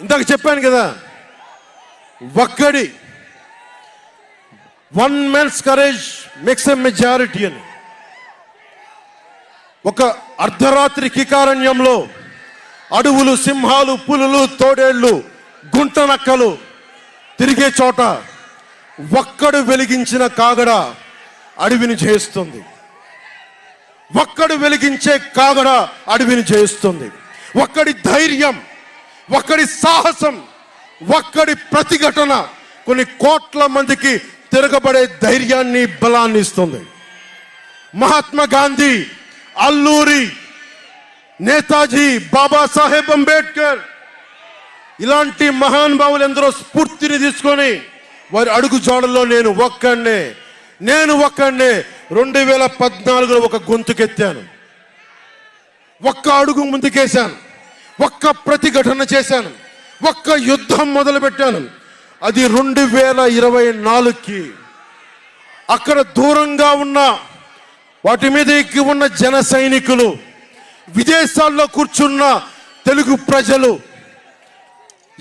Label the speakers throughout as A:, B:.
A: ఇందాక చెప్పాను కదా ఒక్కడి one men's courage makes a majority అని. ఒక అర్ధరాత్రి కికారణ్యంలో అడవులు సింహాలు పులులు తోడేళ్ళు గుంటనక్కలు తిరిగే చోట ఒక్కడు వెలిగించిన కాగడ అడవిని చేస్తుంది ఒక్కడు వెలిగించే కాగడ అడవిని చేస్తుంది ఒక్కడి ధైర్యం ఒక్కడి సాహసం ఒక్కడి ప్రతిఘటన కొన్ని కోట్ల మందికి తిరగబడే ధైర్యాన్ని బలాన్ని ఇస్తుంది. మహాత్మా గాంధీ అల్లూరి నేతాజీ బాబాసాహెబ్ అంబేద్కర్ ఇలాంటి మహానుభావులు ఎందరో స్ఫూర్తిని తీసుకొని వారి అడుగుజాడల్లో నేను ఒక్కడినే నేను ఒక్కడినే రెండు వేల పద్నాలుగులో ఒక గొంతుకెత్తాను. ఒక్క అడుగు ముందుకేశాను. ఒక్క ప్రతిఘటన చేశాను. ఒక్క యుద్ధం మొదలుపెట్టాను. అది రెండు వేల ఇరవై నాలుగుకి. అక్కడ దూరంగా ఉన్న వాటి మీద ఎక్కి ఉన్న జన సైనికులు విదేశాల్లో కూర్చున్న తెలుగు ప్రజలు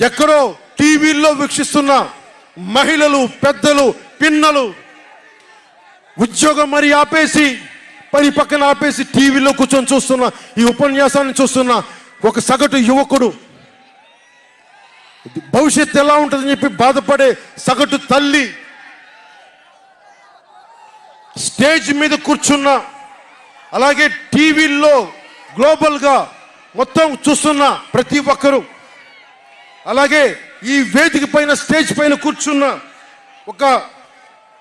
A: ఎక్కడో టీవీల్లో వీక్షిస్తున్న మహిళలు పెద్దలు పిన్నలు ఉద్యోగం మరి ఆపేసి పని పక్కన ఆపేసి టీవీలో కూర్చొని చూస్తున్న ఈ ఉపన్యాసాన్ని చూస్తున్నా ఒక సగటు యువకుడు. భవిష్యత్తు ఎలా ఉంటుందని చెప్పి బాధపడే సగటు తల్లి. స్టేజ్ మీద కూర్చున్న అలాగే టీవీల్లో గ్లోబల్గా మొత్తం చూస్తున్న ప్రతి ఒక్కరూ. అలాగే ఈ వేదిక పైన స్టేజ్ పైన కూర్చున్న ఒక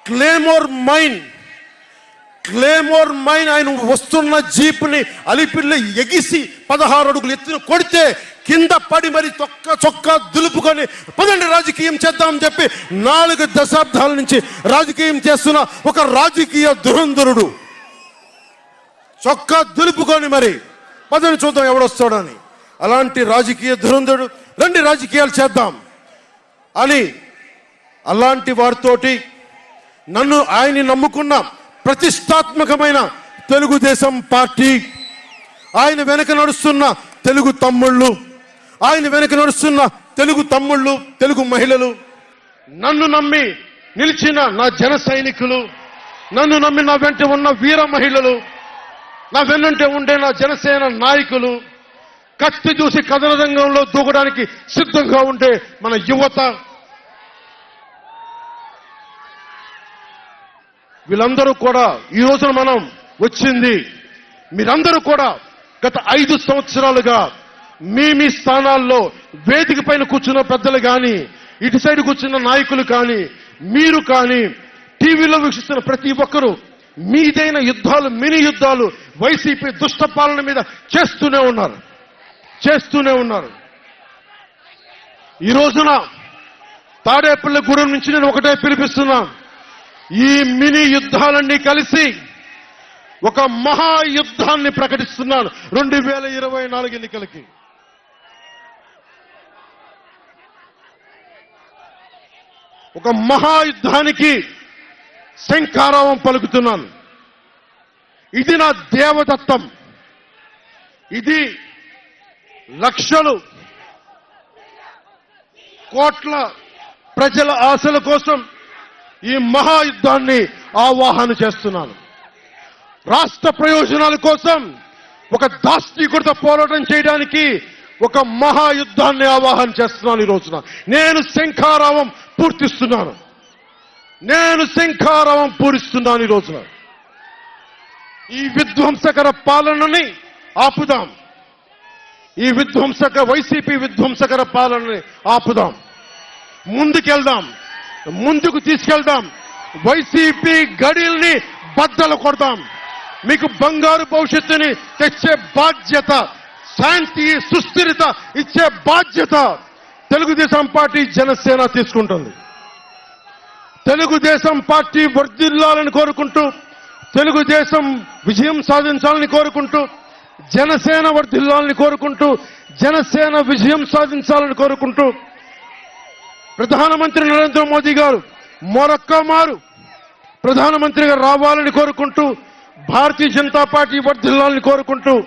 A: క్లేమోర్ మైండ్ క్లేమోర్ మైన్ ఆయన వస్తున్న జీప్ని అలిపిల్లి ఎగిసి పదహారు అడుగులు ఎత్తున కొడితే కింద పడి మరి చొక్క చొక్కా దులుపుకొని పదండి రాజకీయం చేద్దామని చెప్పి నాలుగు దశాబ్దాల నుంచి రాజకీయం చేస్తున్న ఒక రాజకీయ దురంధరుడు. చొక్కా దులుపుకొని మరి పదని చూద్దాం ఎవడొస్తాడని అలాంటి రాజకీయ దురంధరుడు రండి రాజకీయాలు చేద్దాం అని అలాంటి వారితోటి నన్ను ఆయన్ని నమ్ముకున్నాం ప్రతిష్టాత్మకమైన తెలుగుదేశం పార్టీ. ఆయన వెనక నడుస్తున్న తెలుగు తమ్ముళ్ళు. ఆయన వెనక నడుస్తున్న తెలుగు తమ్ముళ్ళు తెలుగు మహిళలు. నన్ను నమ్మి నిలిచిన నా జన సైనికులు. నన్ను నమ్మి నా వెంట ఉన్న వీర మహిళలు. నా వెన్నంటే ఉండే నా జనసేన నాయకులు. కత్తి చూసి కథన రంగంలో దూకడానికి సిద్ధంగా ఉండే మన యువత. వీళ్ళందరూ కూడా ఈ రోజున మనం వచ్చింది. మీరందరూ కూడా గత ఐదు సంవత్సరాలుగా మీ మీ స్థానాల్లో వేదిక పైన కూర్చున్న పెద్దలు కానీ ఇటు సైడ్ కూర్చున్న నాయకులు కానీ మీరు కానీ టీవీలో వీక్షిస్తున్న ప్రతి ఒక్కరూ మీదైన యుద్ధాలు మినీ యుద్ధాలు వైసీపీ దుష్ట పాలన మీద చేస్తూనే ఉన్నారు. చేస్తూనే ఉన్నారు. ఈ రోజున తాడేపల్లి గూడెం నుంచి నేను ఒకటే పిలిపిస్తున్నా. ఈ మినీ యుద్ధాలన్నీ కలిసి ఒక మహాయుద్ధాన్ని ప్రకటిస్తున్నాను రెండు వేల ఇరవై నాలుగు ఎన్నికలకి. ఒక మహాయుద్ధానికి శంకారావం పలుకుతున్నాను. ఇది నా దేవదత్తం. ఇది లక్షలు కోట్ల ప్రజల ఆశల కోసం ఈ మహాయుద్ధాన్ని ఆవాహన చేస్తున్నాను. రాష్ట్ర ప్రయోజనాల కోసం ఒక దాస్తికుడితో పోరాటం చేయడానికి ఒక మహాయుద్ధాన్ని ఆవాహన చేస్తున్నాను ఈ రోజున. నేను శంఖారావం పూర్తిస్తున్నాను. నేను శంఖారావం పూరిస్తున్నాను ఈ రోజున. ఈ విధ్వంసకర పాలనని ఆపుదాం. ఈ విధ్వంసక వైసీపీ విధ్వంసకర పాలనని ఆపుదాం. ముందుకెళ్దాం. ముందుకు తీసుకెళ్దాం. వైసీపీ గడిల్ని బద్దలు కొడదాం మీకు బంగారు భవిష్యత్తుని తెచ్చే బాధ్యత శాంతి సుస్థిరత ఇచ్చే బాధ్యత తెలుగుదేశం పార్టీ జనసేన తీసుకుంటుంది. తెలుగుదేశం పార్టీ వర్ధిల్లాలని కోరుకుంటూ తెలుగుదేశం విజయం సాధించాలని కోరుకుంటూ జనసేన వర్ధిల్లాలని కోరుకుంటూ జనసేన విజయం సాధించాలని కోరుకుంటూ ప్రధానమంత్రి నరేంద్ర మోదీ గారు మరొక్క మారు ప్రధానమంత్రిగా రావాలని కోరుకుంటూ భారతీయ జనతా పార్టీ వర్ధిల్లాలని కోరుకుంటూ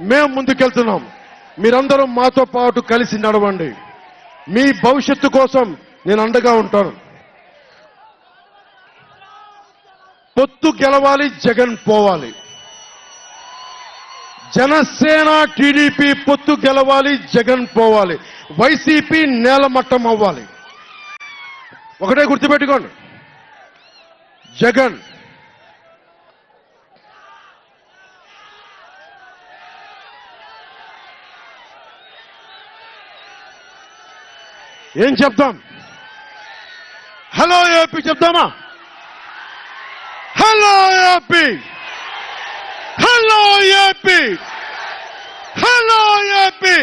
A: మేము ముందుకెళ్తున్నాం. మీరందరూ మాతో పాటు కలిసి నడవండి. మీ భవిష్యత్తు కోసం నేను అండగా ఉంటాను. పొత్తు గెలవాలి జగన్ పోవాలి. జనసేన టీడీపీ పొత్తు గెలవాలి జగన్ పోవాలి. వైసీపీ నేలమట్టం అవ్వాలి ఒకటే గుర్తుపెట్టుకోండి. జగన్. ఏం చెప్తాం హలో ఏపీ చెప్తామా hello AP. Hello AP. Hello AP.